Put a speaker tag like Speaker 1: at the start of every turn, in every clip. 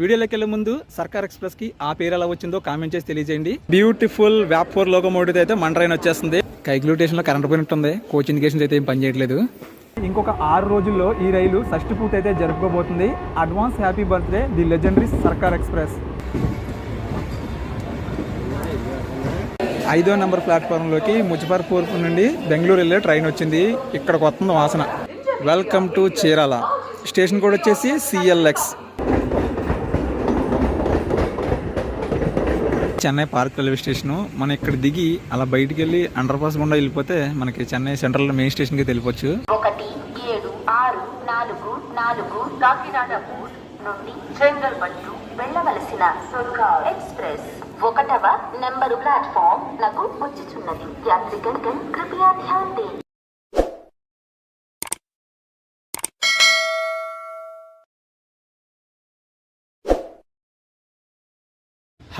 Speaker 1: వీడియోలోకి వెళ్ళే ముందు సర్కార్ ఎక్స్ప్రెస్కి ఆ పేరు ఎలా వచ్చిందో కామెంట్ చేసి తెలియజేయండి. బ్యూటిఫుల్ వ్యాప్ఫోర్ ఫోర్ లోకోమోటివ్ అయితే మన ట్రైన్ వచ్చేస్తుంది. కైక్లూటేషన్లో కరెంట్ పోయినట్టుంది కోచ్ ఇండికేషన్స్ అయితే ఏం పనిచేయట్లేదు ఇంకొక ఆరు రోజుల్లో ఈ రైలు షష్టి పూర్తి అయితే జరుపుకోబోతుంది. Advance happy birthday the legendary Circar express ఐదో నెంబర్ ప్లాట్ఫామ్లోకి ముజఫర్పూర్ నుండి బెంగళూరు వెళ్ళే ట్రైన్ వచ్చింది. ఇక్కడికి వస్తుంది వాసన. వెల్కమ్ టు చీరాల స్టేషన్ కూడా వచ్చేసి CLX Chennai park railway station. మనం ఇక్కడ దిగి అలా బయటికి వెళ్ళి అండర్ పాస్ గుండా వెళ్ళిపోతే మనకి చెన్నై సెంట్రల్ మెయిన్ స్టేషన్కి వెళ్ళిపోవచ్చు.
Speaker 2: ఒకటి ఏడు ఆరు నాలుగు నాలుగు కాకినాడ నుండి జనరల్ బట్టు వెళ్ళవలసిన ఎక్స్ప్రెస్. ఒకటవ నెంబరు ప్లాట్ఫామ్ నాకు వచ్చుచున్నది యాత్రికన్ కృపయా ధ్యాన్ దే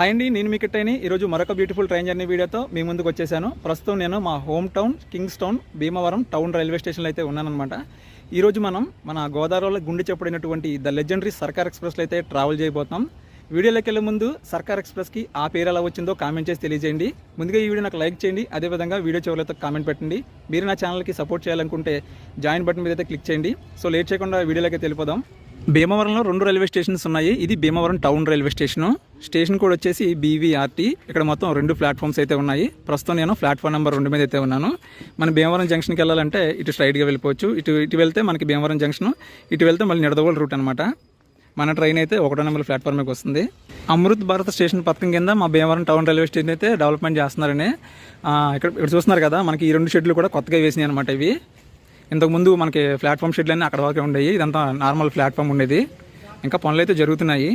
Speaker 1: హాయ్ అండి నేను మీకు టైని ఈరోజు మరొక బ్యూటిఫుల్ ట్రైన్ జర్నీ వీడియోతో మీ ముందుకు వచ్చేసాను. ప్రస్తుతం నేను మా home town kings town Bhimavaram town railway స్టేషన్లో అయితే ఉన్నానమాట ఈరోజు మనం మన గోదావరిలో గుండె చెప్పడినటువంటి ద లెజెండరీ సర్కార్ ఎక్స్ప్రెస్లో అయితే ట్రావెల్ చేయబోతున్నాం. వీడియోలోకి వెళ్ళే ముందు సర్కార్ ఎక్స్ప్రెస్కి ఆ పేరు ఎలా వచ్చిందో కామెంట్ చేసి తెలియజేయండి. ముందుగా ఈ వీడియో నాకు లైక్ చేయండి అదేవిధంగా వీడియో చివరితో కామెంట్ పెట్టండి. మీరు నా ఛానల్కి సపోర్ట్ చేయాలనుకుంటే జాయిన్ బటన్ మీద అయితే క్లిక్ చేయండి. సో లేట్ చేయకుండా వీడియోలోకి వెళ్ళిపోదాం. భీమవరంలో రెండు రైల్వే స్టేషన్స్ ఉన్నాయి. ఇది Bhimavaram town railway station. Station కూడా వచ్చేసి బీవీఆర్టీ ఇక్కడ మొత్తం రెండు ప్లాట్ఫామ్స్ అయితే ఉన్నాయి. ప్రస్తుతం నేను ప్లాట్ఫామ్ నెంబర్ రెండు మీద అయితే ఉన్నాను. మన భీమవరం జంక్షన్కి వెళ్ళాలంటే ఇటు స్ట్రైట్గా వెళ్ళిపోవచ్చు. ఇటు ఇటు వెళ్తే మనకి భీమవరం జంక్షన్. ఇటు వెళ్తే మళ్ళీ నిడదవోలు రూట్ అనమాట మన ట్రైన్ అయితే ఒకటో నెంబర్ ప్లాట్ఫామ్కి వస్తుంది. అమృత్ భారత్ స్టేషన్ పథకం కింద మా భీమవరం టౌన్ రైల్వే స్టేషన్ అయితే డెవలప్మెంట్ చేస్తున్నారని ఇక్కడ ఇక్కడ చూస్తున్నారు కదా మనకి ఈ రెండు షెడ్లు కూడా కొత్తగా వేసినాయి అనమాట ఇవి. ఇంతకుముందు మనకి ప్లాట్ఫామ్ షెడ్లు అన్నీ అక్కడ వరకే ఉండేవి. ఇదంతా నార్మల్ ప్లాట్ఫామ్ ఉండేది. ఇంకా పనులు అయితే జరుగుతున్నాయి.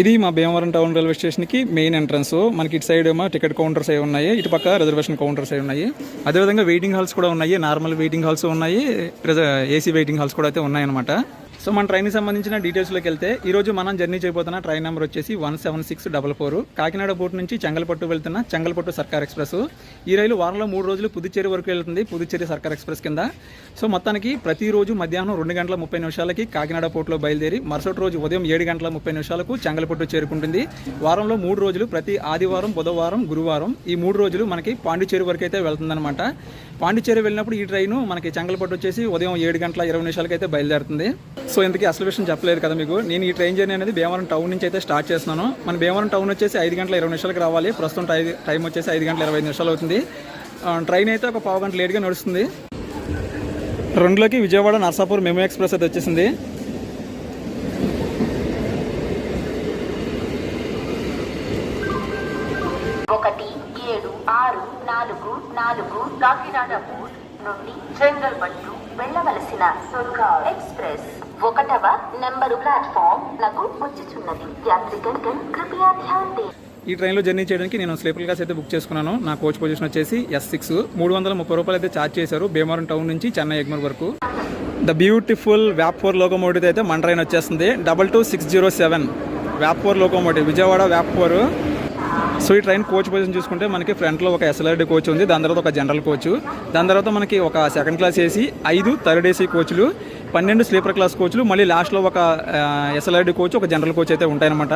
Speaker 1: ఇది మా భీమవరం టౌన్ రైల్వే స్టేషన్కి మెయిన్ ఎంట్రన్స్ మనకి ఇటు సైడ్ ఏమో టికెట్ కౌంటర్స్ అవి ఉన్నాయి. ఇటు పక్క రిజర్వేషన్ కౌంటర్స్ అవి ఉన్నాయి. అదేవిధంగా వెయిటింగ్ హాల్స్ కూడా ఉన్నాయి. నార్మల్ వెయిటింగ్ హాల్స్ ఉన్నాయి. ఏసీ వెయిటింగ్ హాల్స్ కూడా అయితే ఉన్నాయన్నమాట. సో మన ట్రైన్కి సంబంధించిన డీటెయిల్స్లోకి వెళ్తే ఈ రోజు మనం జర్నీ చేయబోతున్న ట్రైన్ నెంబర్ వచ్చేసి one seven six double four Kakinada port నుంచి చెంగల్పట్టు వెళ్తున్న చెంగల్పట్టు సర్కార్ ఎక్స్ప్రెస్. ఈ రైలు వారంలో మూడు రోజులు పుదుచ్చేరి వరకు వెళ్తుంది పుదుచ్చేరి సర్కార్ ఎక్స్ప్రెస్ కింద. సో మొత్తానికి ప్రతిరోజు మధ్యాహ్నం రెండు గంటల ముప్పై నిమిషాలకి కాకినాడ పోర్టులో బయలుదేరి మరుసటి రోజు ఉదయం ఏడు గంటల ముప్పై నిమిషాలకు చెంగల్పట్టు చేరుకుంటుంది. వారంలో మూడు రోజులు ప్రతి ఆదివారం బుధవారం గురువారం ఈ మూడు రోజులు మనకి పాండిచేరి వరకు అయితే వెళ్తుందన్నమాట. పాండిచేరి వెళ్ళినప్పుడు ఈ ట్రైన్ మనకి చెంగల్పట్టు వచ్చేసి ఉదయం ఏడు గంటల ఇరవై నిమిషాలకి అయితే బయలుదేరుతుంది. సో ఇంతకీ అసలు విషయం చెప్పలేదు కదా మీకు. నేను ఈ ట్రైన్ జర్నీ అనేది భీమవరం టౌన్ నుంచి అయితే స్టార్ట్ చేస్తున్నాను. మన భీమవరం టౌన్ వచ్చేసి ఐదు గంటల ఇరవై నిమిషాలకు రావాలి. ప్రస్తుతం టై టైం వచ్చేసి ఐదు గంటల ఇరవై నిమిషాలు అవుతుంది. ట్రైన్ అయితే ఒక పావు గంట లేట్గా నడుస్తుంది. రెండులోకి విజయవాడ నర్సాపూర్ మెమో ఎక్స్ప్రెస్ అయితే వచ్చేసింది.
Speaker 2: కాకినాడ నుండి జనరల్ బట్టు వెళ్ళవలసిన ఎక్స్ప్రెస్ ఒకటవ నెంబరు ప్లాట్ఫామ్లకు వచ్చుచున్నది. యాత్రికన్ కృపయా ధ్యాన్ దే
Speaker 1: ఈ ట్రైన్లో జర్నీ చేయడానికి నేను స్లీపర్ క్లాస్ అయితే బుక్ చేసుకున్నాను. నా కోచ్ పొజిషన్ వచ్చేసి ఎస్ సిక్స్ మూడు వందల ముప్పై రూపాయలు అయితే ఛార్జ్ చేశారు భీమవరం టౌన్ నుంచి చెన్నై ఎగ్మూర్ వరకు. ద బ్యూటిఫుల్ వ్యాప్ ఫోర్ లోకోమోటివ్ అయితే మన ట్రైన్ వచ్చేస్తుంది. Double two six zero seven. వ్యాప్ four locomotive. Vijayawada వ్యాప్ ఫోర్. సో ఈ ట్రైన్ కోచ్ పొజిషన్ చూసుకుంటే మనకి ఫ్రంట్లో ఒక ఎస్ఎల్ఆర్డి కోచ్ ఉంది దాని తర్వాత ఒక జనరల్ కోచ్. దాని తర్వాత మనకి ఒక సెకండ్ క్లాస్ ఏసీ ఐదు థర్డ్ ఏసీ కోచ్లు పన్నెండు స్లీపర్ క్లాస్ కోచ్లు మళ్ళీ లాస్ట్లో ఒక ఎస్ఎల్ఆర్డి కోచ్ ఒక జనరల్ కోచ్ అయితే ఉంటాయన్నమాట.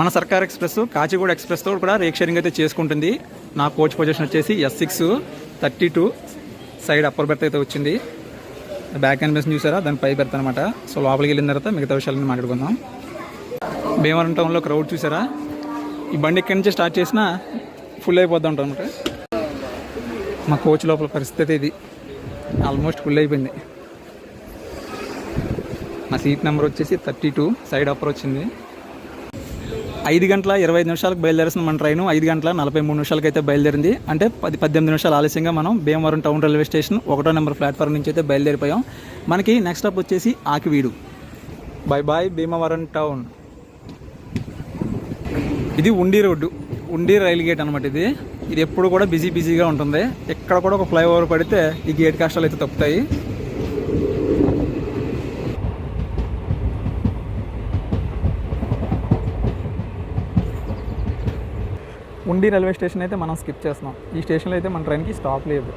Speaker 1: మన సర్కార్ ఎక్స్ప్రెస్ కాచిగూడ ఎక్స్ప్రెస్తో కూడా రేక్ షేరింగ్ అయితే చేసుకుంటుంది. నా కోచ్ పొజిషన్ వచ్చేసి S six thirty two side upper berth అయితే వచ్చింది. బ్యాక్ అండ్ బెస్ట్ చూసారా దాని పై బెర్త్ అనమాట సో లోపలికి వెళ్ళిన తర్వాత మిగతా విషయాలను మాట్లాడుకుందాం. భీమవరం టౌన్లో క్రౌడ్ చూసారా? ఈ బండి ఎక్కడి నుంచి స్టార్ట్ చేసినా ఫుల్ అయిపోద్ది అనమాట మా కోచ్ లోపల పరిస్థితి ఇది. ఆల్మోస్ట్ ఫుల్ అయిపోయింది. నా సీట్ నెంబర్ వచ్చేసి థర్టీ టూ సైడ్ అప్పర్ వచ్చింది. ఐదు గంటల ఇరవై ఐదు నిమిషాలకు బయలుదేరాల్సిన మన ట్రైన్ ఐదు గంటల నలభై మూడు నిమిషాలకు అయితే బయలుదేరింది. అంటే పది పద్దెనిమిది నిమిషాలు ఆలస్యంగా మనం భీమవరం టౌన్ రైల్వే స్టేషన్ ఒకటో నెంబర్ ప్లాట్ఫామ్ నుంచి అయితే బయలుదేరిపోయాం. మనకి నెక్స్ట్ స్టాప్ వచ్చేసి Akividu. Bye bye Bhimavaram town ఇది ఉండి రోడ్డు ఉండి రైలు గేట్ అనమాట ఇది. ఇది ఎప్పుడు కూడా బిజీ బిజీగా ఉంటుంది. ఎక్కడ కూడా ఒక ఫ్లైఓవర్ పడితే ఈ గేట్ కష్టాలు అయితే తప్పుతాయి. ఉండి రైల్వే స్టేషన్ అయితే మనం స్కిప్ చేస్తున్నాం. ఈ స్టేషన్లో అయితే మన ట్రైన్కి స్టాప్ లేదు.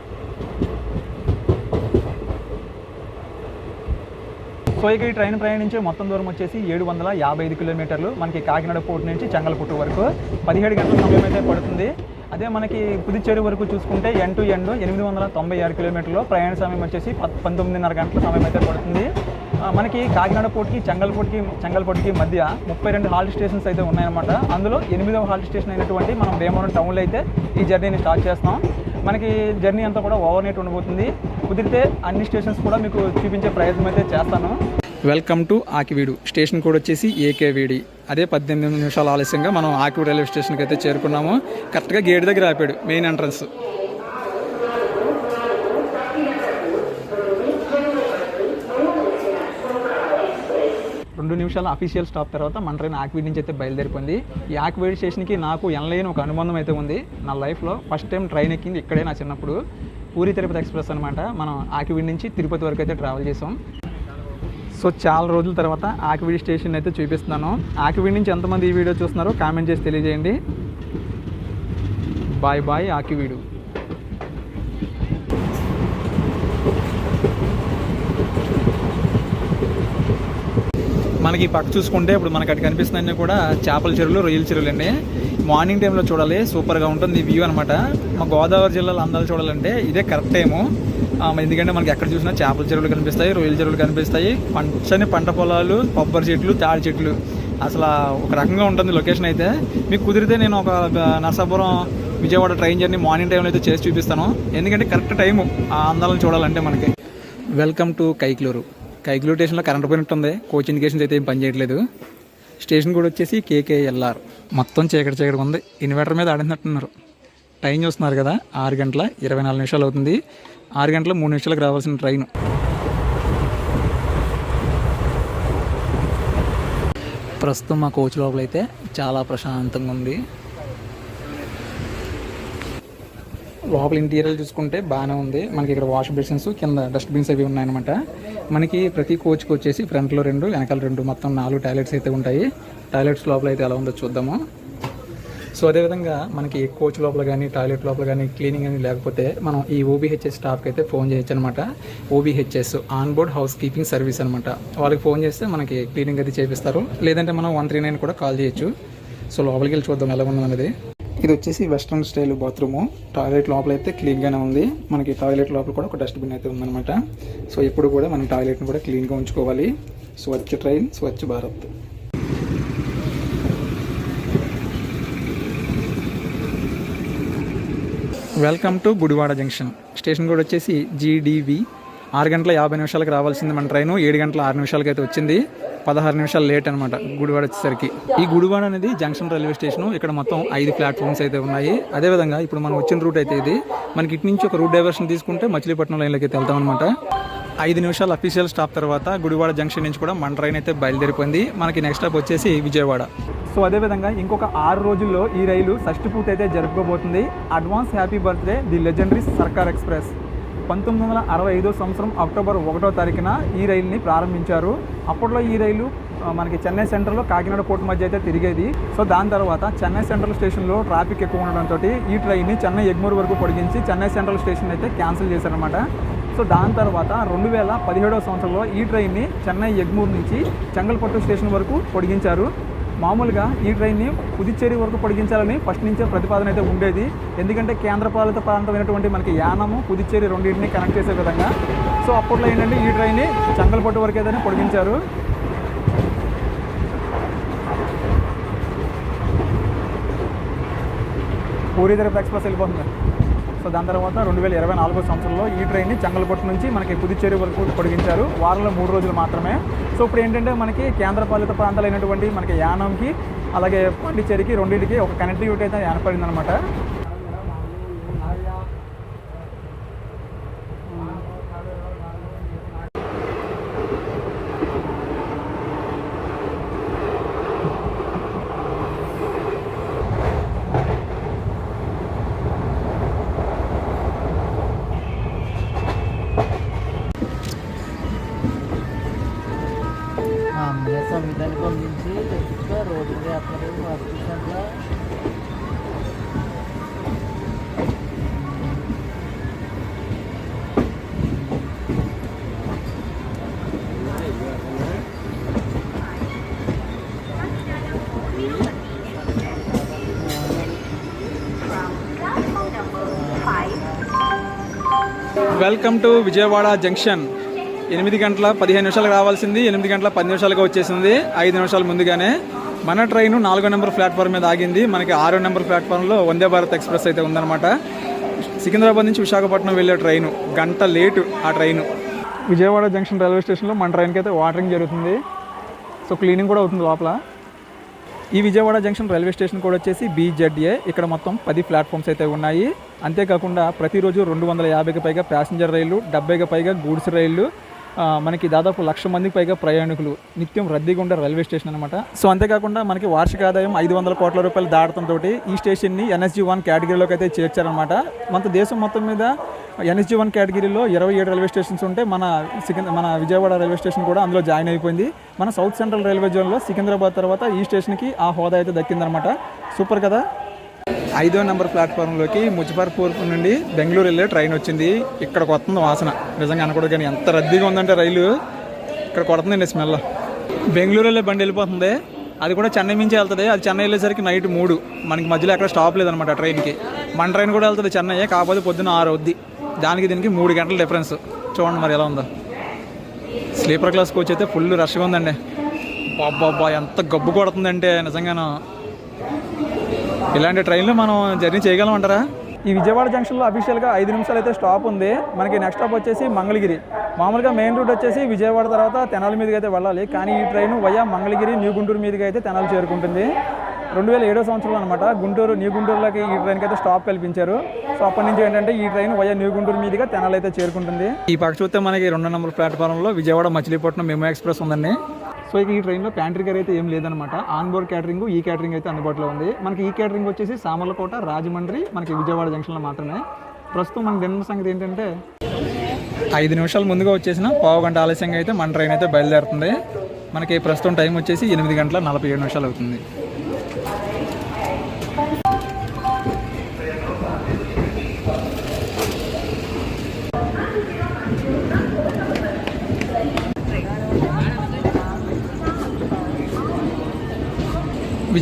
Speaker 1: సో ఇక ఈ ట్రైన్ ప్రయాణించే మొత్తం దూరం వచ్చేసి ఏడు వందల యాభై ఐదు కిలోమీటర్లు. మనకి కాకినాడ పోర్టు నుంచి చెంగల్పుట్టు వరకు పదిహేడు గంటల సమయం అయితే పడుతుంది. అదే మనకి పుదుచ్చేరి వరకు చూసుకుంటే ఎన్ టు ఎండ్ ఎనిమిది వందల తొంభై ఆరు కిలోమీటర్లు. ప్రయాణ సమయం వచ్చేసి పంతొమ్మిదిన్నర గంటల సమయం అయితే పడుతుంది. మనకి కాకినాడ పోర్ట్కి చెంగల్పూట్కి చెంగల్పూట్కి మధ్య ముప్పై రెండు హాల్ట్ స్టేషన్స్ అయితే ఉన్నాయన్నమాట. అందులో ఎనిమిదవ హాల్ట్ స్టేషన్ అయినటువంటి మనం భీమవరం టౌన్లో అయితే ఈ జర్నీని స్టార్ట్ చేస్తాం మనకి జర్నీ అంతా కూడా ఓవర్ నైట్ ఉండబోతుంది. కుదిరితే అన్ని స్టేషన్స్ కూడా మీకు చూపించే ప్రయత్నం అయితే చేస్తాను. వెల్కమ్ టు ఆకివీడు స్టేషన్ కూడా వచ్చేసి ఏకేవీడి అదే పద్దెనిమిది నిమిషాలు ఆలస్యంగా మనం ఆకివీడు రైల్వే స్టేషన్కి అయితే చేరుకున్నాము. కరెక్ట్గా గేట్ దగ్గర ఆపాడు మెయిన్ ఎంట్రన్స్ రెండు నిమిషాల అఫీషియల్ స్టాప్ తర్వాత మన ట్రైన్ ఆక్వీడ్ నుంచి అయితే బయలుదేరిపోయింది. ఈ ఆక్వీడ్ స్టేషన్కి నాకు ఎనలేని ఒక అనుబంధం అయితే ఉంది. నా లైఫ్లో ఫస్ట్ టైం ట్రైన్ ఎక్కింది ఇక్కడే నా చిన్నప్పుడు. పూరి తిరుపతి ఎక్స్ప్రెస్ అనమాట మనం ఆకివీడ్ నుంచి తిరుపతి వరకు అయితే ట్రావెల్ చేసాం సో చాలా రోజుల తర్వాత ఆకివీడి స్టేషన్ అయితే చూపిస్తున్నాను. ఆకివీడి నుంచి ఎంతమంది ఈ వీడియో చూస్తున్నారో కామెంట్ చేసి తెలియజేయండి. బాయ్ బాయ్ ఆకివీడు మనకి ఈ పక్క చూసుకుంటే ఇప్పుడు మనకి అటు కనిపిస్తున్నాయన్నీ కూడా చేపల చెరువులు రొయ్యల చెరువులు అండి మార్నింగ్ టైంలో చూడాలి సూపర్గా ఉంటుంది వ్యూ అనమాట మా గోదావరి జిల్లాలో అందాలు చూడాలంటే ఇదే కరెక్ట్ టైము ఎందుకంటే మనకి ఎక్కడ చూసినా చేపల చెరువులు కనిపిస్తాయి రొయ్యల చెరువులు కనిపిస్తాయి. పంచని పంట పొలాలు కొబ్బరి చెట్లు తాడి చెట్లు. అసలు ఒక రకంగా ఉంటుంది లొకేషన్ అయితే. మీకు కుదిరితే నేను ఒక Narasapuram Vijayawada train journey morning టైంలో అయితే చేసి చూపిస్తాను. ఎందుకంటే కరెక్ట్ టైము ఆ అందాలను చూడాలంటే మనకి. వెల్కమ్ టు కైక్లూరు కైక్లూరు స్టేషన్లో కరెంట్ పోయినట్టుంది కోచ్ ఇండికేషన్స్ అయితే ఏం పనిచేయట్లేదు. స్టేషన్ కూడా వచ్చేసి కేకేఎల్ఆర్. మొత్తం చీకటి చీకటి ఉంది. ఇన్వర్టర్ మీద ఆడినట్టున్నారు టైం చూస్తున్నారు కదా ఆరు గంటల ఇరవై నాలుగు నిమిషాలు అవుతుంది. ఆరు గంటల మూడు నిమిషాలకు రావాల్సిన ట్రైన్. ప్రస్తుతం మా కోచ్ లోపల అయితే చాలా ప్రశాంతంగా ఉంది. లోపల ఇంటీరియర్ చూసుకుంటే బాగానే ఉంది. మనకి ఇక్కడ వాష్ బేసిన్స్ కింద డస్ట్బిన్స్ అవి ఉన్నాయన్నమాట. మనకి ప్రతి కోచ్కి వచ్చేసి ఫ్రంట్లో రెండు వెనకాల రెండు మొత్తం నాలుగు టాయిలెట్స్ అయితే ఉంటాయి. టాయిలెట్స్ లోపల అయితే ఎలా ఉందో చూద్దాము. సో అదేవిధంగా మనకి కోచ్ లోపల కానీ టాయిలెట్ లోపల కానీ క్లీనింగ్ అని లేకపోతే మనం ఈ ఓబీహెచ్ఎస్ స్టాఫ్కి అయితే ఫోన్ చేయొచ్చు అనమాట OBHS on board housekeeping service అనమాట. వాళ్ళకి ఫోన్ చేస్తే మనకి క్లీనింగ్ అది చేపిస్తారు. లేదంటే మనం వన్ త్రీ నైన్ కూడా కాల్ చేయొచ్చు. సో లోపలికి వెళ్ళి చూద్దాం ఎలా ఉందన్నది ఇది వచ్చేసి వెస్ట్రన్ స్టైల్ బాత్రూము. టాయిలెట్ లోపల అయితే క్లీన్గానే ఉంది. మనకి టాయిలెట్ లోపల కూడా ఒక డస్ట్బిన్ అయితే ఉందన్నమాట. సో ఎప్పుడు కూడా మనం టాయిలెట్ని కూడా క్లీన్గా ఉంచుకోవాలి. Swachh train Swachh Bharat. Welcome to Gudivada junction. Station కూడా వచ్చేసి జీడీవి. ఆరు గంటల యాభై నిమిషాలకు రావాల్సింది మన ట్రైన్. ఏడు గంటల ఆరు నిమిషాలకి అయితే వచ్చింది. పదహారు నిమిషాలు లేట్ అనమాట గుడివాడ వచ్చేసరికి. ఈ గుడివాడ అనేది జంక్షన్ రైల్వే స్టేషన్. ఇక్కడ మొత్తం ఐదు ప్లాట్ఫామ్స్ అయితే ఉన్నాయి. అదేవిధంగా ఇప్పుడు మనం వచ్చిన రూట్ అయితే ఇది. మనకి ఇటు నుంచి ఒక రూట్ డైవర్షన్ తీసుకుంటే మచిలీపట్నం లైన్లోకి అయితే వెళ్తాం అనమాట ఐదు నిమిషాలు అఫీషియల్ స్టాప్ తర్వాత గుడివాడ జంక్షన్ నుంచి కూడా మన ట్రైన్ అయితే బయలుదేరిపోయింది. మనకి నెక్స్ట్ స్టాప్ వచ్చేసి విజయవాడ. సో అదేవిధంగా ఇంకొక ఆరు రోజుల్లో ఈ రైలు షష్టి పూర్తి అయితే జరుపుకోబోతుంది. Advance happy birthday the legendary Circar express పంతొమ్మిది వందల అరవై ఐదో సంవత్సరం అక్టోబర్ ఒకటో తారీఖున ఈ రైలుని ప్రారంభించారు. అప్పట్లో ఈ రైలు మనకి చెన్నై సెంట్రల్లో కాకినాడ పోర్ట్ మధ్య అయితే తిరిగేది. సో దాని తర్వాత చెన్నై సెంట్రల్ స్టేషన్లో ట్రాఫిక్ ఎక్కువ ఉండడంతో ఈ ట్రైన్ని చెన్నై ఎగ్మూర్ వరకు పొడిగించి చెన్నై సెంట్రల్ స్టేషన్ అయితే క్యాన్సిల్ చేశారనమాట సో దాని తర్వాత రెండు వేల పదిహేడవ సంవత్సరంలో ఈ ట్రైన్ని చెన్నై ఎగ్మూర్ నుంచి చెంగల్పట్టు స్టేషన్ వరకు పొడిగించారు. మామూలుగా ఈ ట్రైన్ని పుదుచ్చేరి వరకు పొడిగించాలని ఫస్ట్ నుంచే ప్రతిపాదన అయితే ఉండేది. ఎందుకంటే కేంద్రపాలిత ప్రాంతమైనటువంటి మనకి యానము పుదుచ్చేరి రెండింటిని కనెక్ట్ చేసే విధంగా. సో అప్పట్లో ఏంటంటే ఈ ట్రైన్ని చంగల్పట్టు వరకు ఏదైనా పొడిగించారు. పూరి ఎక్స్ప్రెస్ వెళ్ళిపోతుంది. సో దాని తర్వాత రెండు వేల ఇరవై నాలుగో సంవత్సరంలో ఈ ట్రైన్ని చెంగల్పట్టు నుంచి మనకి పుదుచ్చేరి వరకు పొడిగించారు. వారంలో మూడు రోజులు మాత్రమే. సో ఇప్పుడు ఏంటంటే మనకి కేంద్రపాలిత ప్రాంతాలైనటువంటి మనకి యానంకి అలాగే పాండిచ్చేరికి రెండింటికి ఒక కనెక్టివిటీ అయితే ఏర్పడింది వెల్కమ్ టు విజయవాడ జంక్షన్ ఎనిమిది గంటల పదిహేను నిమిషాలకు రావాల్సింది ఎనిమిది గంటల పది నిమిషాలకు వచ్చేసింది. ఐదు నిమిషాల ముందుగానే. మన ట్రైన్ నాలుగో నెంబర్ ప్లాట్ఫామ్ మీద ఆగింది. మనకి ఆరో నెంబర్ ప్లాట్ఫామ్లో వందే భారత్ ఎక్స్ప్రెస్ అయితే ఉందన్నమాట. సికింద్రాబాద్ నుంచి విశాఖపట్నం వెళ్ళే ట్రైను. గంట లేటు ఆ ట్రైను. విజయవాడ జంక్షన్ రైల్వే స్టేషన్లో మన ట్రైన్కి అయితే వాటరింగ్ జరుగుతుంది. సో క్లీనింగ్ కూడా అవుతుంది లోపల. ఈ విజయవాడ జంక్షన్ రైల్వే స్టేషన్ కూడా వచ్చేసి బీజెడ్ఏ ఇక్కడ మొత్తం పది ప్లాట్ఫామ్స్ అయితే ఉన్నాయి. అంతేకాకుండా ప్రతిరోజు రెండు వందల యాభైకి పైగా ప్యాసింజర్ రైళ్ళు డెబ్బైకి పైగా గూడ్స్ రైళ్ళు మనకి దాదాపు లక్ష మందికి పైగా ప్రయాణికులు నిత్యం రద్దీగా ఉండే రైల్వే స్టేషన్ అనమాట సో అంతేకాకుండా మనకి వార్షిక ఆదాయం ఐదు వందల కోట్ల రూపాయలు దాటడంతో ఈ స్టేషన్ని ఎన్ఎస్జీ వన్ కేటగిరీలోకి అయితే చేర్చారనమాట మన దేశం మొత్తం మీద ఎన్ఎస్జీ వన్ కేటగిరీలో ఇరవై ఏడు రైల్వే స్టేషన్స్ ఉంటే మన సికింద్ర మన విజయవాడ రైల్వే స్టేషన్ కూడా అందులో జాయిన్ అయిపోయింది. మన సౌత్ సెంట్రల్ రైల్వే జోన్లో సికింద్రాబాద్ తర్వాత ఈ స్టేషన్కి ఆ హోదా అయితే దక్కిందనమాట సూపర్ కదా? ఐదో నెంబర్ ప్లాట్ఫామ్లోకి ముజఫర్పూర్ నుండి బెంగళూరు వెళ్ళే ట్రైన్ వచ్చింది. ఇక్కడ కొత్త వాసన. నిజంగా అనకూడదు కానీ ఎంత రద్దీగా ఉందంటే రైలు. ఇక్కడ కొడుతుందండి స్మెల్. బెంగళూరు వెళ్ళే బండి వెళ్ళిపోతుంది. అది కూడా చెన్నై నుంచి వెళ్తుంది. అది చెన్నై వెళ్ళేసరికి నైట్ మూడు. మనకి మధ్యలో ఎక్కడ స్టాప్ లేదనమాట ట్రైన్కి. మన ట్రైన్ కూడా వెళ్తుంది చెన్నై కాకపోతే పొద్దున్న ఆరు అవుద్ది. దానికి దీనికి మూడు గంటల డిఫరెన్స్. చూడండి మరి ఎలా ఉందో. స్లీపర్ క్లాస్ కోచ్ అయితే ఫుల్ రష్గా ఉందండి. బాబ్బా ఎంత గబ్బు కొడుతుందంటే నిజంగాను. ఇలాంటి ట్రైన్లో మనం జర్నీ చేయగలమంటారా? ఈ విజయవాడ జంక్షన్లో అఫీషియల్గా ఐదు నిమిషాలు అయితే స్టాప్ ఉంది. మనకి నెక్స్ట్ స్టాప్ వచ్చేసి మంగళగిరి. మామూలుగా మెయిన్ రూట్ వచ్చేసి విజయవాడ తర్వాత తెనాలి మీదకి అయితే వెళ్ళాలి. కానీ ఈ train via Mangalagiri new Guntur మీదకి అయితే తెనాలి చేరుకుంటుంది. రెండు వేల ఏడో సంవత్సరంలో అనమాట గుంటూరు న్యూ గుంటూరులోకి ఈ ట్రైన్కి అయితే స్టాప్ కల్పించారు. సో అప్పటి నుంచి ఏంటంటే ఈ ట్రైన్ వయా న్యూ గుంటూరు మీదుగా తెనాలి అయితే చేరుకుంటుంది. ఈ పక్క చూస్తే మనకి రెండు నెంబర్ ప్లాట్ఫారంలో విజయవాడ మచిలీపట్నం మెమో ఎక్స్ప్రెస్ ఉందండి. సో ఇక ఈ ట్రైన్లో ప్యాంట్రీ గారు అయితే ఏం లేదనమాట ఆన్ బోర్డ్ క్యాటరింగ్ ఈ క్యాటరింగ్ అయితే అందుబాటులో ఉంది. మనకి ఈ క్యాటరింగ్ వచ్చేసి సామర్లకోట రాజమండ్రి మనకి విజయవాడ జంక్షన్లో మాత్రమే. ప్రస్తుతం మన డిన్నర్ సంగతి ఏంటంటే ఐదు నిమిషాలు ముందుగా వచ్చేసిన పావు గంట ఆలస్యంగా అయితే మన ట్రైన్ అయితే బయలుదేరుతుంది. మనకి ప్రస్తుతం టైం వచ్చేసి ఎనిమిది గంటల నలభై ఏడు నిమిషాలు అవుతుంది.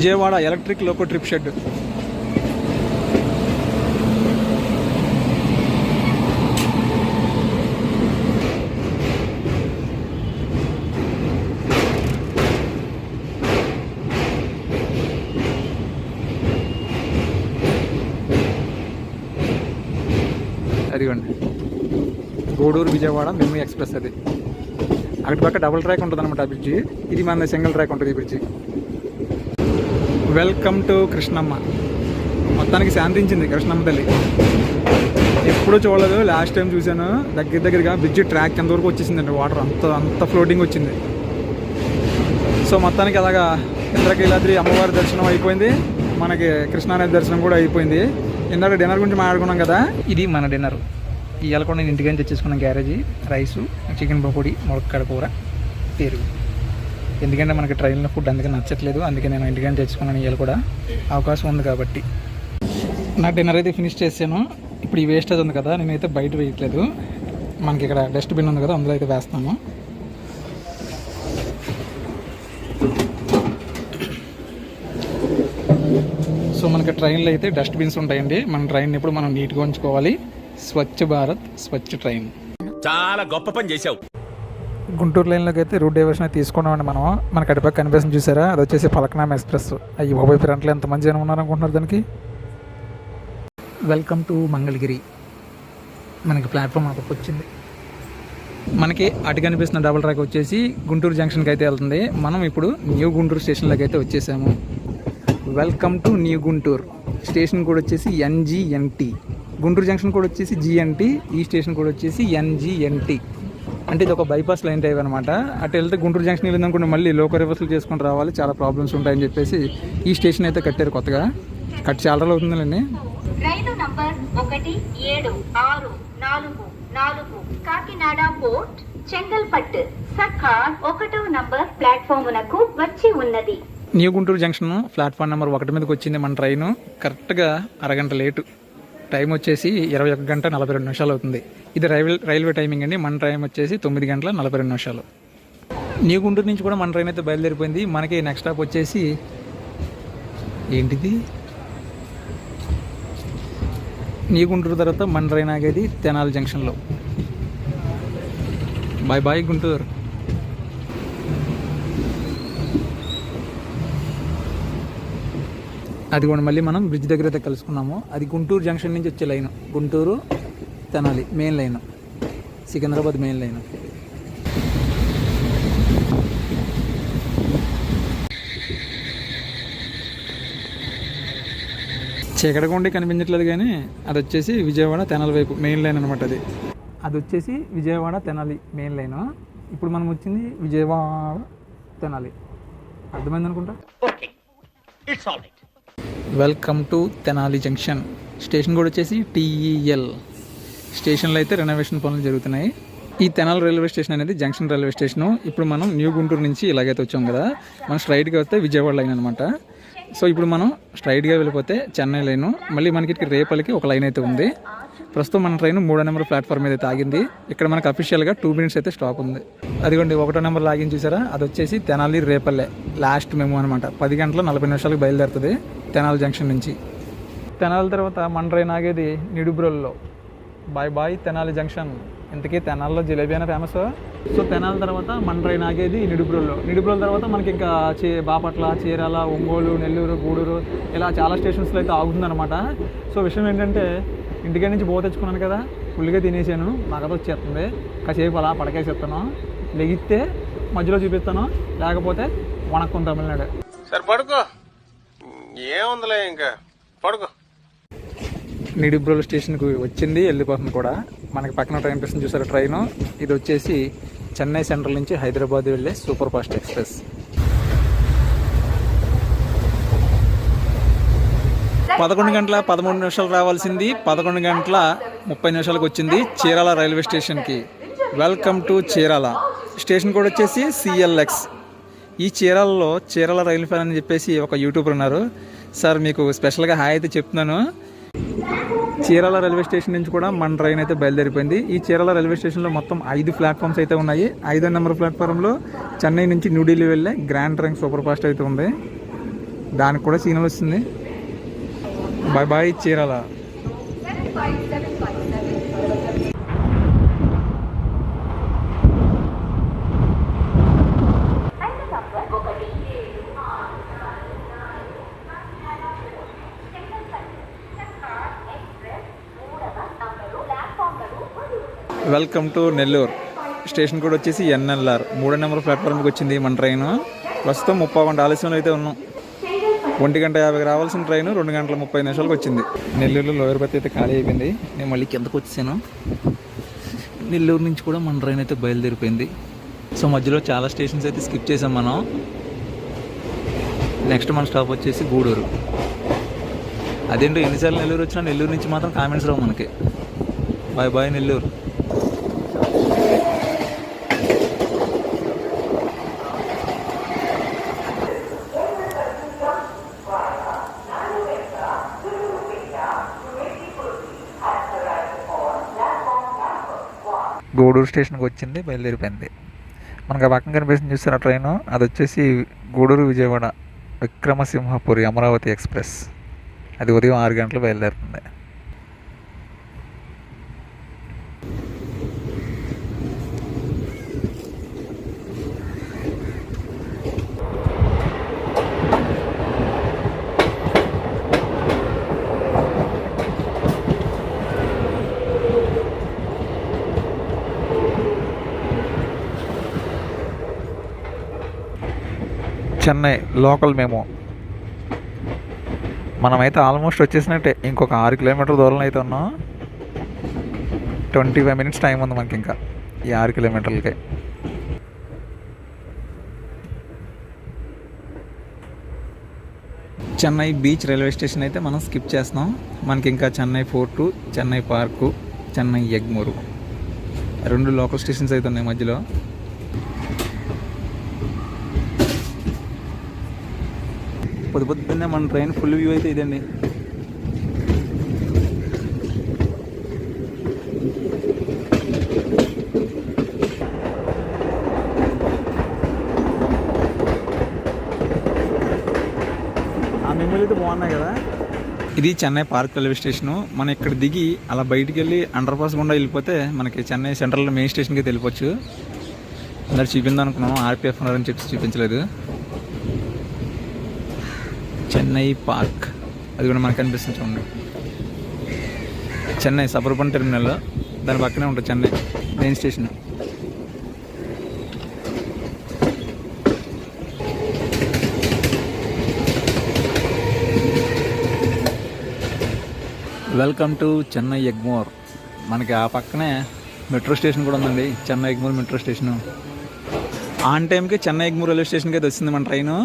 Speaker 1: Vijayawada electric loco trip shed. అదిగోండి. గూడూరు విజయవాడ మెమూ ఎక్స్ప్రెస్ అది. అటు పక్క డబుల్ ట్రాక్ ఉంటుంది అనమాట ఆ బ్రిడ్జి. ఇది మన సింగిల్ ట్రాక్ ఉంటుంది ఈ బ్రిడ్జి. Welcome to Krishnamma. మొత్తానికి శాంతించింది కృష్ణమ్మ తల్లి. ఎప్పుడూ చూడలేదు లాస్ట్ టైం చూశాను. దగ్గర దగ్గరగా బ్రిడ్జ్ ట్రాక్ ఎంతవరకు వచ్చేసిందండి వాటర్ అంత అంత ఫ్లోటింగ్ వచ్చింది. సో మొత్తానికి అలాగా ఇంద్రకీలాద్రి అమ్మవారి దర్శనం అయిపోయింది. మనకి కృష్ణానది దర్శనం కూడా అయిపోయింది. ఇందాక డిన్నర్ గురించి మాట్లాడుకున్నాం కదా? ఇది మన డిన్నర్ ఇవాళ కూడా నేను ఇంటికి తెచ్చేసుకున్నాను గ్యారేజీ రైసు చికెన్ పకోడీ ములక్కాడ కూర పెరుగు. ఎందుకంటే మనకి ట్రైన్లో ఫుడ్ అందుకే నచ్చట్లేదు. అందుకే నేను ఇంటికని తెచ్చుకున్నాను ఇవాళ కూడా. అవకాశం ఉంది కాబట్టి. నా డిన్నర్ అయితే ఫినిష్ చేశాను. ఇప్పుడు ఈ వేస్టేజ్ ఉంది కదా నేనైతే బయట వేయట్లేదు. మనకి ఇక్కడ డస్ట్బిన్ ఉంది కదా అందులో అయితే వేస్తాను. సో మనకి ట్రైన్లో అయితే డస్ట్బిన్స్ ఉంటాయండి. మన ట్రైన్ ఎప్పుడు మనం నీట్గా ఉంచుకోవాలి. స్వచ్ఛ భారత్ స్వచ్ఛ ట్రైన్.
Speaker 3: చాలా గొప్ప పని చేశావు.
Speaker 1: గుంటూరు లైన్లోకి అయితే రూట్ డైవర్షన్ అయితే తీసుకున్నామండి మనం మనకి అటుపక్క కనిపిస్తుంది చూసారా? అది వచ్చేసి పలకనామ ఎక్స్ప్రెస్. అయ్యి బాబాయ్ ఫ్రంట్లో ఎంతమంది జనం ఉన్నారు అనుకుంటున్నారు దానికి? Welcome to Mangalagiri. మనకి ప్లాట్ఫామ్ అక్కడికి వచ్చింది. మనకి అటు కనిపిస్తున్న డబుల్ ట్రాక్ వచ్చేసి గుంటూరు జంక్షన్కి అయితే వెళ్తుంది. మనం ఇప్పుడు న్యూ గుంటూరు స్టేషన్లోకి అయితే వచ్చేసాము. Welcome to new Guntur. Station కూడా వచ్చేసి ఎన్జిఎన్టీ. గుంటూరు జంక్షన్ కూడా వచ్చేసి జిఎన్టీ. ఈ స్టేషన్ కూడా వచ్చేసి ఎన్జిఎన్టీ. అంటే ఇది ఒక బైపాస్ లైన్ టైప్ అనమాట అటు వెళ్తే గుంటూరు జంక్షన్ వెళ్ళిందనుకుంటే మళ్ళీ లోకల్ రివర్సల్ చేసుకుని రావాలి. చాలా ప్రాబ్లమ్స్ ఉంటాయని చెప్పేసి ఈ స్టేషన్ అయితే కట్టారు కొత్తగా. కట్టి చాలా రోజులు అవుతుందండి
Speaker 2: రైలు నంబర్ ఒకటి ఏడు ఆరు నాలుగు నాలుగు కాకినాడ పోర్ట్ చెంగల్పట్టు. సర్కార్ ఒకటో నంబర్ ప్లాట్ఫామునకు వచ్చి ఉన్నది.
Speaker 1: New Guntur junction platform number ఒకటి మీదకి వచ్చింది మన ట్రైను కరెక్ట్గా అరగంట లేటు. టైం వచ్చేసి ఇరవై ఒక గంట నలభై రెండు నిమిషాలు అవుతుంది. ఇది రైల్వే రైల్వే టైమింగ్ అండి. మన టైం వచ్చేసి తొమ్మిది గంటల నలభై రెండు నిమిషాలు. న్యూ గుంటూరు నుంచి కూడా మన ట్రైన్ అయితే బయలుదేరిపోయింది. మనకి నెక్స్ట్ స్టాప్ వచ్చేసి ఏంటిది? న్యూ గుంటూరు తర్వాత మన ట్రైన్ ఆగేది తెనాలి జంక్షన్లో. Bye bye Guntur. అది కూడా మళ్ళీ మనం బ్రిడ్జ్ దగ్గర అయితే కలుసుకున్నాము. అది గుంటూరు జంక్షన్ నుంచి వచ్చే line Guntur Tenali main line Secunderabad main line చీకటిగుండి కనిపించట్లేదు కానీ అది వచ్చేసి విజయవాడ తెనాలి వైపు మెయిన్ లైన్ అనమాట అది. అది వచ్చేసి విజయవాడ తెనాలి మెయిన్ లైన్ ఇప్పుడు మనం వచ్చింది విజయవాడ తెనాలి. అర్థమైంది అనుకుంటా welcome to Tenali junction. Station కూడా వచ్చేసి టీఈఎల్. స్టేషన్లో అయితే రెనోవేషన్ పనులు జరుగుతున్నాయి. ఈ తెనాలి రైల్వే స్టేషన్ అనేది జంక్షన్ రైల్వే స్టేషను. ఇప్పుడు మనం న్యూ గుంటూరు నుంచి ఇలాగైతే వచ్చాం కదా. మనం స్ట్రైట్గా వస్తే విజయవాడ లైన్ అనమాట. సో ఇప్పుడు మనం స్ట్రైట్గా వెళ్ళిపోతే చెన్నై లైను మళ్ళీ మనకి రేపలికి ఒక లైన్ అయితే ఉంది. ప్రస్తుతం మన ట్రైన్ మూడో నెంబర్ ప్లాట్ఫామ్ మీద అయితే ఆగింది ఇక్కడ మనకు అఫీషియల్గా టూ మినిట్స్ అయితే స్టాప్ ఉంది. అదిగోండి ఒకటో నెంబర్ లాగిన్ చూసారా? అది వచ్చేసి తెనాలి రేపల్లె. లాస్ట్ మేము అనమాట పది గంటల నలభై నిమిషాలకు బయలుదేరుతుంది తెనాలి జంక్షన్ నుంచి. తెనాలి తర్వాత మన ట్రైన్ ఆగేది నిడుబ్రోల్లో. బాయ్ బాయ్ తెనాలి జంక్షన్ ఇంతకీ తెనాల్లో జిలేబీ అయినా ఫేమస్ సో తెనాల తర్వాత మన ట్రైన్ ఆగేది నిడుబ్రోల్లో. నిడుబ్రోల తర్వాత మనకి ఇంకా చే బాపట్ల చీరాల ఒంగోలు నెల్లూరు గూడూరు ఇలా చాలా స్టేషన్స్లో అయితే ఆగుతుందన్నమాట. సో విషయం ఏంటంటే ఇంటికాడ నుంచి బో తెచ్చుకున్నాను కదా ఫుల్గా తినేసాను. నగదు వచ్చేస్తుంది. కాసేపు అలా పడకేసేస్తాను. లెగిస్తే మధ్యలో చూపిస్తాను. లేకపోతే వణక్కం తమిళనాడు.
Speaker 4: సరే పడుకో. ఏముందిలే ఇంకా? పడుకో.
Speaker 1: నిడిబ్రోల్ స్టేషన్కి వచ్చింది. వెళ్ళిపోతుంది కూడా. మనకి పక్కన ట్రైన్ స్టేషన్ చూసారు? ట్రైన్. ఇది వచ్చేసి చెన్నై సెంట్రల్ నుంచి హైదరాబాద్ వెళ్ళే సూపర్ ఫాస్ట్ ఎక్స్ప్రెస్. పదకొండు గంటల పదమూడు నిమిషాలు రావాల్సింది పదకొండు గంటల ముప్పై నిమిషాలకు వచ్చింది చీరాల రైల్వే స్టేషన్కి. Welcome to Chirala. స్టేషన్ కూడా వచ్చేసి సిఎల్ఎక్స్ ఈ చీరాలలో చీరాల రైలు ఫ్యాన్ అని చెప్పేసి ఒక యూట్యూబర్ ఉన్నారు. సార్ మీకు స్పెషల్గా హాయ్ అయితే చెప్తున్నాను. చీరాల రైల్వే స్టేషన్ నుంచి కూడా మన ట్రైన్ అయితే బయలుదేరిపోయింది. ఈ చీరాల రైల్వే స్టేషన్లో మొత్తం ఐదు ప్లాట్ఫామ్స్ అయితే ఉన్నాయి. ఐదో నెంబర్ ప్లాట్ఫామ్లో చెన్నై నుంచి న్యూఢిల్లీ వెళ్ళే గ్రాండ్ ట్రైన్ సూపర్ ఫాస్ట్ అయితే ఉంది. దానికి కూడా సీన్ వస్తుంది. Bye bye Chirala. Welcome to Nellore station కూడా వచ్చేసి ఎన్ఎల్ఆర్. మూడో నెంబర్ ప్లాట్ఫామ్కి వచ్చింది మన ట్రైన్ ప్రస్తుతం ముప్పై గంట ఆలస్యంలో అయితే ఉన్నాం. ఒంటి గంట యాభైకి రావాల్సిన ట్రైన్ రెండు గంటల ముప్పై నిమిషాలకు వచ్చింది. నెల్లూరులో లోయర్ బత్ అయితే ఖాళీ అయిపోయింది. నేను మళ్ళీ కిందకు వచ్చాను నెల్లూరు నుంచి కూడా మన ట్రైన్ అయితే బయలుదేరిపోయింది. సో మధ్యలో చాలా స్టేషన్స్ అయితే స్కిప్ చేసాం మనం. నెక్స్ట్ మన స్టాప్ వచ్చేసి గూడూరు. అదేంటో ఎన్నిసార్లు నెల్లూరు వచ్చినా నెల్లూరు నుంచి మాత్రం కామెంట్స్ రావు మనకి. Bye bye Nellore. గూడూరు స్టేషన్కి వచ్చింది బయలుదేరిపోయింది. మనకు ఆ పక్కన కనిపిస్తుంది చూస్తారు ఆ ట్రైన్ అది వచ్చేసి గూడూరు విజయవాడ విక్రమసింహపురి అమరావతి ఎక్స్ప్రెస్. అది ఉదయం ఆరు గంటలు బయలుదేరుతుంది. చెన్నై లోకల్ మేము. మనమైతే ఆల్మోస్ట్ వచ్చేసినట్టే. ఇంకొక ఆరు కిలోమీటర్ దూరంలో అయితే ఉన్నాం. ట్వంటీ ఫైవ్ మినిట్స్ టైం ఉంది మనకి ఇంకా ఈ ఆరు కిలోమీటర్లకి. చెన్నై బీచ్ రైల్వే స్టేషన్ అయితే మనం స్కిప్ చేస్తున్నాం. మనకి ఇంకా చెన్నై ఫోర్టు చెన్నై పార్కు చెన్నై ఎగ్మూరు రెండు లోకల్ స్టేషన్స్ అయితే ఉన్నాయి మధ్యలో. పొద్దు పొద్దున్నే మన ట్రైన్ ఫుల్ వ్యూ అయితే ఇదండి. ఆ మెమరీలు అయితే బాగున్నాయి కదా? ఇది చెన్నై పార్క్ రైల్వే స్టేషను. మనం ఇక్కడ దిగి అలా బయటికి వెళ్ళి అండర్ పాస్ గుండా వెళ్ళిపోతే మనకి చెన్నై సెంట్రల్ మెయిన్ స్టేషన్కి వెళ్ళిపోవచ్చు. అందరు చూపిందాం అనుకున్నాం ఆర్పిఎఫ్ ఉన్నారని చెప్పి చూపించలేదు. చెన్నై పార్క్. అది కూడా మనకు కనిపిస్తుంది చూడండి. చెన్నై సబర్బన్ టెర్మినల్ దాని పక్కనే ఉంటుంది Chennai main station. Welcome to Chennai Egmore మనకి ఆ పక్కనే మెట్రో స్టేషన్ కూడా ఉందండి. Chennai Egmore metro station on టైంకి చెన్నై ఎగ్మూర్ రైల్వే స్టేషన్కి అయితే వచ్చింది మన ట్రైను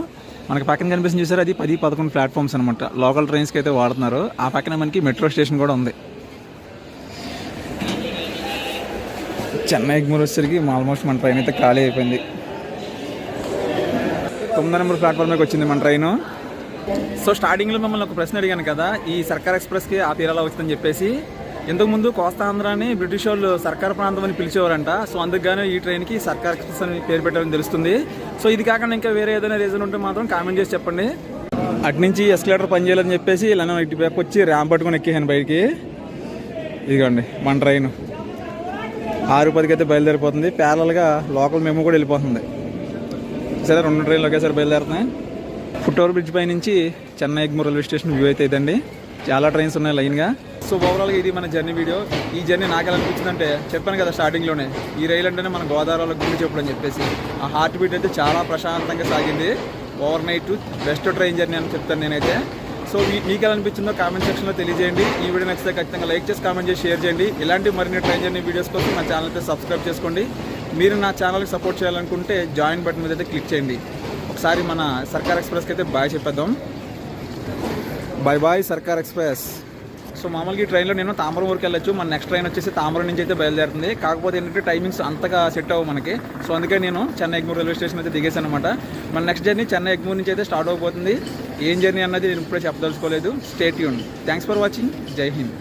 Speaker 1: మనకి పక్కన కనిపిస్తుంది చూసారు? అది పది పదకొండు ప్లాట్ఫామ్స్ అనమాట లోకల్ ట్రైన్స్కి అయితే వాడుతున్నారు. ఆ పక్కన మనకి మెట్రో స్టేషన్ కూడా ఉంది. చెన్నై ఎగ్మూర్ వచ్చేసరికి ఆల్మోస్ట్ మన ట్రైన్ అయితే ఖాళీ అయిపోయింది. తొమ్మిదో నెంబర్ ప్లాట్ఫామ్కి వచ్చింది మన ట్రైను సో స్టార్టింగ్లో మిమ్మల్ని ఒక ప్రశ్న అడిగాను కదా. ఈ సర్కార్ ఎక్స్ప్రెస్కి ఆ పేరు వచ్చిందని చెప్పేసి. ఇంతకుముందు కోస్తా ఆంధ్రాని బ్రిటిష్ వాళ్ళు సర్కార్ ప్రాంతం అని పిలిచేవారంట. సో అందుకుగానే ఈ ట్రైన్కి సర్కార్ ఎక్స్ప్రెస్ అని పేరు పెట్టారని తెలుస్తుంది. సో ఇది కాకుండా ఇంకా వేరే ఏదైనా రీజన్ ఉంటే మాత్రం కామెంట్ చేసి చెప్పండి. అటు నుంచి ఎస్కలేటర్ పనిచేయాలని చెప్పేసి ఇలా ఇటు బ్యాక్ వచ్చి ర్యాంప్ పట్టుకొని ఎక్కేసాను బయటికి. ఇదిగోండి మన ట్రైన్ ఆరు పదికి అయితే బయలుదేరిపోతుంది. ప్యారల్గా లోకల్ మేము కూడా వెళ్ళిపోతుంది. సరే రెండు ట్రైన్లు ఒకేసారి బయలుదేరుతున్నాయి. ఫుట్ ఓవర్ బ్రిడ్జ్ పై నుంచి Chennai Egmore railway station view అయితే ఇదండి. చాలా ట్రైన్స్ ఉన్నాయి లైన్గా. సో ఓవరాల్గా ఇది మన జర్నీ వీడియో ఈ జర్నీ నాకు ఎలా అనిపించిందంటే చెప్పాను కదా స్టార్టింగ్లోనే ఈ రైలు అంటేనే మన గోదావరిలో గుండె చెప్పడం చెప్పేసి. ఆ హార్ట్ బీట్ అయితే చాలా ప్రశాంతంగా సాగింది. Overnight best train journey అని చెప్తాను నేనైతే. సో మీకు ఎలా అనిపించిందో కామెంట్ సెక్షన్లో తెలియజేయండి. ఈ వీడియో నచ్చితే ఖచ్చితంగా లైక్ చేసి కామెంట్ చేసి షేర్ చేయండి. ఇలాంటి మరిన్ని ట్రైన్ జర్నీ వీడియోస్ కోసం నా ఛానల్ అయితే సబ్స్క్రైబ్ చేసుకోండి. మీరు నా ఛానల్కి సపోర్ట్ చేయాలనుకుంటే జాయిన్ బటన్ మీద అయితే క్లిక్ చేయండి. ఒకసారి మన సర్కార్ ఎక్స్ప్రెస్కి అయితే బాయ్ చెప్పేద్దాం. Bye bye Circar express so మామూలుగా ఈ ట్రైన్లో నేను తాంబరం వరకు వెళ్ళొచ్చు. మన నెక్స్ట్ ట్రైన్ వచ్చేసి తాంబరం నుంచి అయితే బయలుదేరుతుంది. కాకపోతే ఏంటంటే టైమింగ్స్ అంతగా సెట్ అవ్వవు మనకి. సో అందుకే నేను చెన్నై ఎగ్మూర్ రైల్వే స్టేషన్ అయితే దిగేసాను అనమాట మన నెక్స్ట్ జర్నీ చెన్నై ఎగ్మూర్ నుంచి అయితే స్టార్ట్ అవబోతుంది ఏం జర్నీ అన్నది నేను ఇప్పుడే చెప్పదలుచుకోలేదు. స్టేట్ యూన్ థ్యాంక్స్ ఫర్ వాచింగ్ జై హింద్